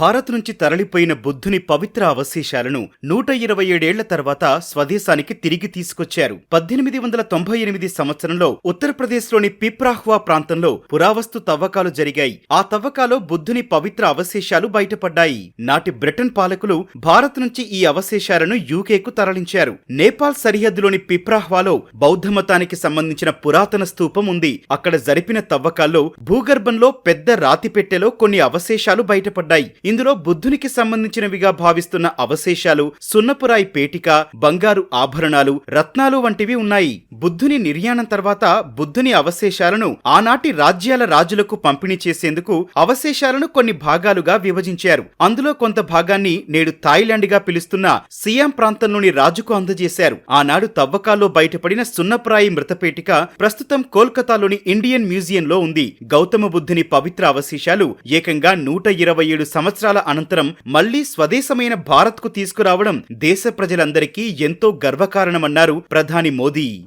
భారత్ నుంచి తరలిపోయిన బుద్ధుని పవిత్ర అవశేషాలను నూట ఇరవై ఏడేళ్ళ తర్వాత స్వదేశానికి తిరిగి తీసుకొచ్చారు. పద్దెనిమిది వందల తొంభై ఎనిమిది సంవత్సరంలో ఉత్తరప్రదేశ్లోని పిప్రాహ్వా ప్రాంతంలో పురావస్తు తవ్వకాలు జరిగాయి. ఆ తవ్వకాలో బుద్ధుని పవిత్ర అవశేషాలు బయటపడ్డాయి. నాటి బ్రిటన్ పాలకులు భారత్ నుంచి ఈ అవశేషాలను యూకేకు తరలించారు. నేపాల్ సరిహద్దులోని పిప్రాహ్వాలో బౌద్ధమతానికి సంబంధించిన పురాతన స్తూపం ఉంది. అక్కడ జరిపిన తవ్వకాల్లో భూగర్భంలో పెద్ద రాతి పెట్టెలో కొన్ని అవశేషాలు బయటపడ్డాయి. ఇందులో బుద్ధునికి సంబంధించినవిగా భావిస్తున్న అవశేషాలు సున్నపురాయి పేటిక బంగారు ఆభరణాలు రత్నాలు వంటివి ఉన్నాయి. బుద్ధుని నిర్యాణం తర్వాత బుద్ధుని అవశేషాలను ఆనాటి రాజ్యాల రాజులకు పంపిణీ చేసేందుకు అవశేషాలను కొన్ని భాగాలుగా విభజించారు. అందులో కొంత భాగాన్ని నేడు థాయిలాండ్గా పిలుస్తున్న సియాం ప్రాంతంలోని రాజుకు అందజేశారు. ఆనాడు తవ్వకాల్లో బయటపడిన సున్నప్రాయి మృతపేటిక ప్రస్తుతం కోల్కతాలోని ఇండియన్ మ్యూజియంలో ఉంది. గౌతమ బుద్ధుని పవిత్ర అవశేషాలు ఏకంగా నూట ఇరవై ఏడు సంవత్సరాల అనంతరం మళ్ళీ స్వదేశమైన భారత్కు తీసుకురావడం దేశ ప్రజలందరికీ ఎంతో గర్వకారణమన్నారు ప్రధాని మోదీ.